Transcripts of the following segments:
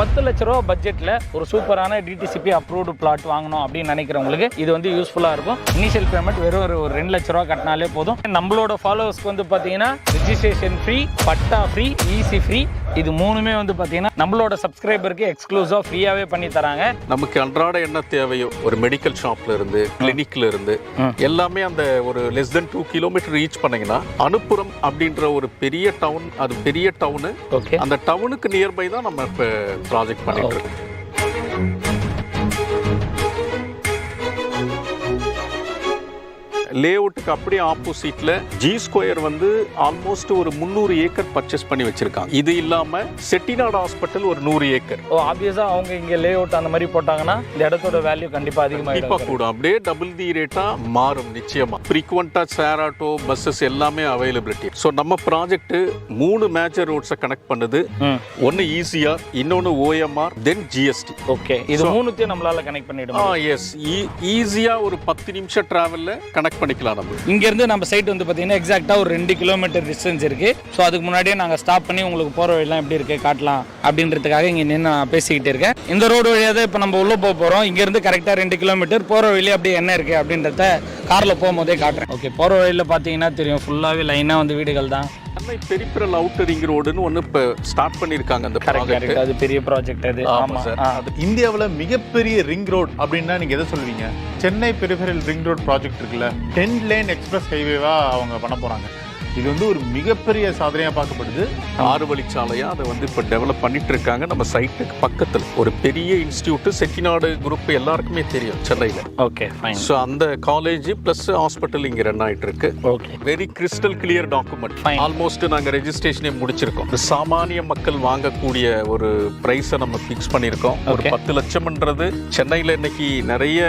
பத்து லட்ச ரூபா பட்ஜெட்டில் ஒரு சூப்பரான டிடிசிபி அப்ரூவ்டு பிளாட் வாங்கணும் அப்படின்னு நினைக்கிறவங்களுக்கு இது வந்து யூஸ்ஃபுல்லாக இருக்கும். இனிஷியல் பேமெண்ட் வெறும் ஒரு ஒரு ரெண்டு லட்ச ரூபா கட்டினாலே போதும். நம்மளோட ஃபாலோவர்ஸ்க்கு வந்து பார்த்தீங்கன்னா registration free patta free easy free இது மூணுமே வந்து பார்த்தீங்கன்னா நம்மளோட சப்ஸ்கிரைபருக்கு எக்ஸ்க்ளூசிவாக ஃப்ரீயாகவே பண்ணி தராங்க. நமக்கு அன்றாட என்ன தேவையோ ஒரு மெடிக்கல் ஷாப்ல இருந்து கிளினிக்ல இருந்து. எல்லாமே அந்த ஒரு less than two kilometre reach பண்ணீங்கன்னா அனுப்புறம் அப்படின்ற ஒரு பெரிய டவுன் அது பெரிய டவுனு ஓகே அந்த டவுனுக்கு நியர்பை தான் நம்ம இப்போ ப்ராஜெக்ட் பண்ணிட்டு இருக்கோம். லேஅவுட்டுக்கு அப்படியே ஆப்போசிட்ல ஜி ஸ்கொயர் வந்து ஆல்மோஸ்ட் ஒரு முந்நூறு ஏக்கர் பர்ச்சேஸ் பண்ணி வச்சிருக்காங்க. இது இல்லாம செட்டிநாடு ஹாஸ்பிட்டல் ஒரு நூறு ஏக்கர். ஓ ஆப்வியஸாக அவங்க இங்கே லே அவுட் அந்த மாதிரி போட்டாங்கன்னா இந்த இடத்தோட வேல்யூ கண்டிப்பா அதிகமாக கூட அப்படியே டபுள் தி ரேட்டா மாறும் நிச்சயமா. ஃப்ரீக்வெண்டா ஷேர் ஆட்டோ பஸ்ஸஸ் எல்லாமே அவைலபிலிட்டி ஸோ நம்ம ப்ராஜெக்ட் மூணு மேஜர் ரோட்ஸை கனெக்ட் பண்ணுது. ஒன்னு ஈசிஆர் இன்னொன்னு ஓஎம்ஆர் தென் ஜிஎஸ்டி ஓகே இது மூணுத்தையும் நம்மளால கனெக்ட் பண்ணிட ஆ முடியும். எஸ் ஈஸியா ஒரு பத்து நிமிஷம் டிராவல்ல கனெக்ட் பண்ணிக்கலாம் நம்ம. இங்கேருந்து நம்ம சைட் வந்து பார்த்தீங்கன்னா எக்ஸாக்ட்டா ஒரு ரெண்டு கிலோமீட்டர் டிஸ்டன்ஸ் இருக்கு. ஸோ அதுக்கு முன்னாடியே நாங்கள் ஸ்டாப் பண்ணி உங்களுக்கு போகிற வழியெல்லாம் எப்படி இருக்கு? காட்டலாம். அப்படின்றதுக்காக இங்க நின்று நான் பேசிக்கிட்டு இருக்கேன். இந்த ரோடு வழியாக தான் இப்போ நம்ம உள்ள போக போறோம். இங்க இருந்து கரெக்டா ரெண்டு கிலோமீட்டர் போற வழியில அப்படியே என்ன இருக்கு அப்படின்றத கார்ல போகும்போதே காட்டுறேன். ஓகே போற வழியில பாத்தீங்கன்னா தெரியும். ஃபுல்லாவே லைனா வந்து வீடுகள் தான். சென்னை பெரிப்பரல் அவுட்டர் ரிங் ரோடுன்னு ஒன்று இப்போ ஸ்டார்ட் பண்ணியிருக்காங்க அந்த ப்ராஜெக்ட் அது பெரிய ப்ராஜெக்ட் அது. ஆமா ஆமா. சார். இந்தியாவில் மிகப்பெரிய ரிங் ரோட் அப்படின்னா நீங்க எதை சொல்லுவீங்க? Chennai peripheral ring road project இருக்குல்ல? டென் லேன் எக்ஸ்பிரஸ் ஹைவேவா அவங்க பண்ண போறாங்க. இது வந்து ஒரு மிகப்பெரிய சாதனையா பார்க்கப்படுது. ஆறு வழிச்சாலையா அதை வந்து இப்போ டெவலப் பண்ணிட்டு இருக்காங்க நம்ம சைட்டுக்கு பக்கத்தில் ஒரு பெரிய இன்ஸ்டியூட் செட்டிநாடு குரூப் எல்லாருக்குமே தெரியும் சென்னையில். ஓகே ஃபைன் ஸோ அந்த காலேஜ் ப்ளஸ் ஹாஸ்பிட்டல் இங்கே ரன் ஆயிட்டு இருக்கு okay very crystal clear document Fine. Almost நாங்கள் ரெஜிஸ்ட்ரேஷனே முடிச்சிருக்கோம். சாமானிய மக்கள் வாங்கக்கூடிய ஒரு ப்ரைஸை நம்ம ஃபிக்ஸ் பண்ணியிருக்கோம். ஒரு Okay. பத்து லட்சம்ன்றது சென்னையில் இன்னைக்கு நிறைய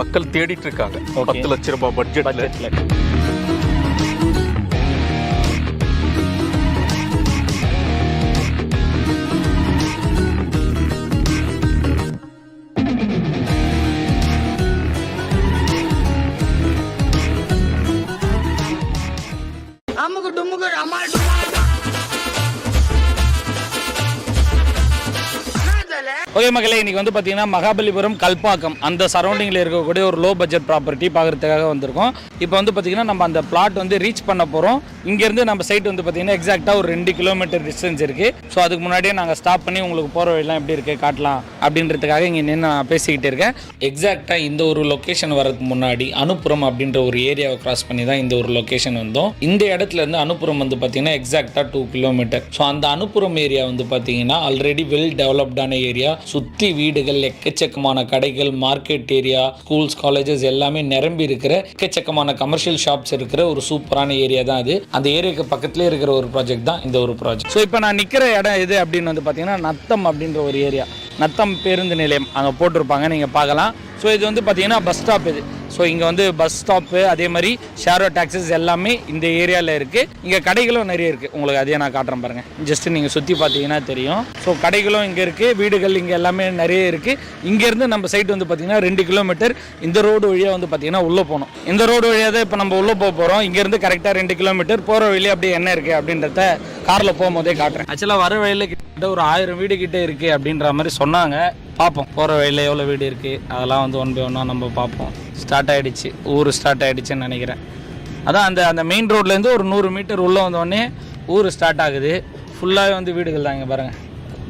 மக்கள் தேடிட்டு இருக்காங்க Okay. பத்து லட்ச ரூபாய் பட்ஜெட்ல అమ్ముకు డుమ్ముకు అమ్మాయి ஓகே மக்களே இன்னைக்கு வந்து பார்த்தீங்கன்னா மகாபலிபுரம் கல்பாக்கம். அந்த சரௌண்டிங்கில் இருக்கக்கூடிய ஒரு லோ பட்ஜெட் ப்ராப்பர்ட்டி பார்க்குறதுக்காக வந்திருக்கோம். இப்போ வந்து பார்த்தீங்கன்னா நம்ம அந்த பிளாட் வந்து ரீச் பண்ண போகிறோம் இங்கேருந்து நம்ம சைட் வந்து பார்த்தீங்கன்னா எக்ஸாக்டாக ஒரு ரெண்டு கிலோமீட்டர் டிஸ்டன்ஸ் இருக்குது ஸோ அதுக்கு முன்னாடியே நாங்கள் ஸ்டாப் பண்ணி உங்களுக்கு போகிற வழியெல்லாம் எப்படி இருக்குது காட்டலாம் அப்படின்றதுக்காக இங்கே நின்று நான் பேசிக்கிட்டு இருக்கேன். எக்ஸாக்டாக இந்த ஒரு லொக்கேஷன் வரதுக்கு முன்னாடி அனுப்புறம் அப்படின்ற ஒரு ஏரியாவை கிராஸ் பண்ணி தான் இந்த ஒரு லொக்கேஷன் வந்தோம். இந்த இடத்துல இருந்து அனுப்புறம் வந்து பார்த்தீங்கன்னா எக்ஸாக்டாக டூ கிலோமீட்டர் ஸோ அந்த அனுப்புறம் ஏரியா வந்து பார்த்தீங்கன்னா ஆல்ரெடி வெல் டெவலப்டான ஏரியா ஏரியா சுற்றி வீடுகள் எக்கச்சக்கமான கடைகள் மார்க்கெட் ஏரியா ஸ்கூல்ஸ் காலேஜஸ் எல்லாமே நிரம்பி இருக்கிற எக்கச்சக்கமான கமர்ஷியல் ஷாப்ஸ் இருக்கிற ஒரு சூப்பரான ஏரியா தான் அது அந்த ஏரியாவுக்கு பக்கத்துலேயே இருக்கிற ஒரு ப்ராஜெக்ட் தான் இந்த ஒரு ப்ராஜெக்ட் ஸோ இப்போ நான் நிற்கிற இடம் எது அப்படின்னு வந்து பார்த்தீங்கன்னா நத்தம் அப்படின்ற ஒரு ஏரியா நத்தம் பேருந்து நிலையம் அங்கே போட்டிருப்பாங்க நீங்கள் பார்க்கலாம். ஸோ இது வந்து பார்த்தீங்கன்னா பஸ் ஸ்டாப் இது. ஸோ இங்கே வந்து பஸ் ஸ்டாப்பு அதே மாதிரி ஷேரோ டாக்ஸிஸ் எல்லாமே இந்த ஏரியாவில் இருக்குது இங்கே கடைகளும் நிறைய இருக்குது உங்களுக்கு அதையே நான் காட்டுறேன் பாருங்கள் ஜஸ்ட்டு நீங்கள் சுற்றி பார்த்தீங்கன்னா தெரியும். ஸோ கடைகளும் இங்கே இருக்குது வீடுகள் இங்கே எல்லாமே நிறைய இருக்குது இங்கேருந்து நம்ம சைட் வந்து பார்த்திங்கன்னா ரெண்டு கிலோமீட்டர் இந்த ரோடு வழியாக வந்து பார்த்தீங்கன்னா உள்ளே போகணும். இந்த ரோடு வழியாக தான் இப்போ நம்ம உள்ளே போக போகிறோம் இங்கேருந்து கரெக்டாக ரெண்டு கிலோமீட்டர் போகிற வழியே அப்படியே என்ன இருக்குது அப்படின்றத காரில் போகும்போதே காட்டுறேன். ஆக்சுவலாக வர வழியில் கிட்ட ஒரு ஆயிரம் வீடு கிட்டே இருக்குது அப்படின்ற மாதிரி சொன்னாங்க. பார்ப்போம். போகிற வழியில் எவ்வளோ வீடு இருக்குது அதெல்லாம் வந்து ஒன் பை ஒன்னாக நம்ம பார்ப்போம். ஸ்டார்ட் ஆகிடுச்சு ஊர் ஸ்டார்ட் ஆகிடுச்சுன்னு நினைக்கிறேன். அதான் அந்த அந்த மெயின் ரோட்லேருந்து ஒரு நூறு மீட்டர் உள்ளே வந்தோடனே ஊர் ஸ்டார்ட் ஆகுது. ஃபுல்லாகவே வந்து வீடுகள் தான் இங்கே பாருங்கள்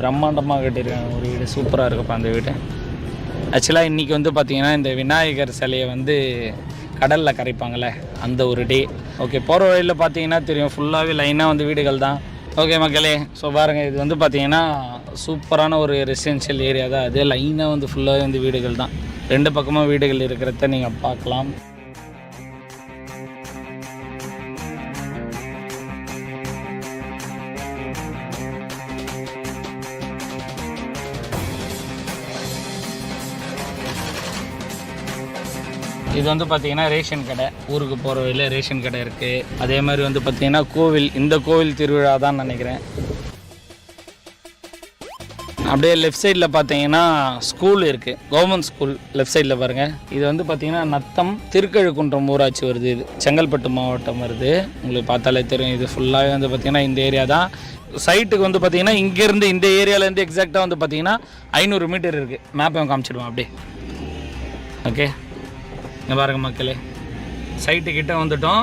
பிரம்மாண்டமாக கட்டியிருக்காங்க. ஒரு வீடு சூப்பராக இருக்குப்பா அந்த வீடு. ஆக்சுவலாக இன்றைக்கி வந்து பார்த்திங்கன்னா இந்த விநாயகர் சிலையை வந்து கடலில் கரைப்பாங்களே அந்த ஒரு டே ஓகே போகிற வழியில் பார்த்தீங்கன்னா தெரியும். ஃபுல்லாகவே லைனாக வந்து வீடுகள் தான். ஓகே மக்களே ஸோ பாருங்கள் இது வந்து பார்த்தீங்கன்னா சூப்பரான ஒரு ரெசிடென்ஷியல் ஏரியா தான். அது லைனாக வந்து ஃபுல்லாகவே வந்து வீடுகள் தான். ரெண்டு பக்கமாக வீடுகள் இருக்கிறத நீங்கள் பார்க்கலாம். இது வந்து பார்த்தீங்கன்னா ரேஷன் கடை. ஊருக்கு போகிற வழியில் ரேஷன் கடை இருக்குது அதே மாதிரி வந்து பார்த்தீங்கன்னா கோவில் இந்த கோவில் திருவிழா தான் நினைக்கிறேன். அப்படியே லெஃப்ட் சைடில் பார்த்தீங்கன்னா ஸ்கூல் இருக்குது கவர்மெண்ட் ஸ்கூல் லெஃப்ட் சைடில் பாருங்கள் இது வந்து பார்த்தீங்கன்னா நத்தம் திருக்கழுக்குன்றம் ஊராட்சி வருது. இது செங்கல்பட்டு மாவட்டம் வருது. உங்களுக்கு பார்த்தாலே தெரியும். இது ஃபுல்லாகவே வந்து பார்த்திங்கன்னா இந்த ஏரியா தான். சைட்டுக்கு வந்து பார்த்தீங்கன்னா இங்கேருந்து இந்த ஏரியாலேருந்து எக்ஸாக்டாக வந்து பார்த்தீங்கன்னா ஐநூறு மீட்டர் இருக்குது மேப்பை காமிச்சிடுவோம் அப்படியே. ஓகே இங்கே பாருங்க மக்களே. சைட்டுக்கிட்ட வந்துட்டோம்.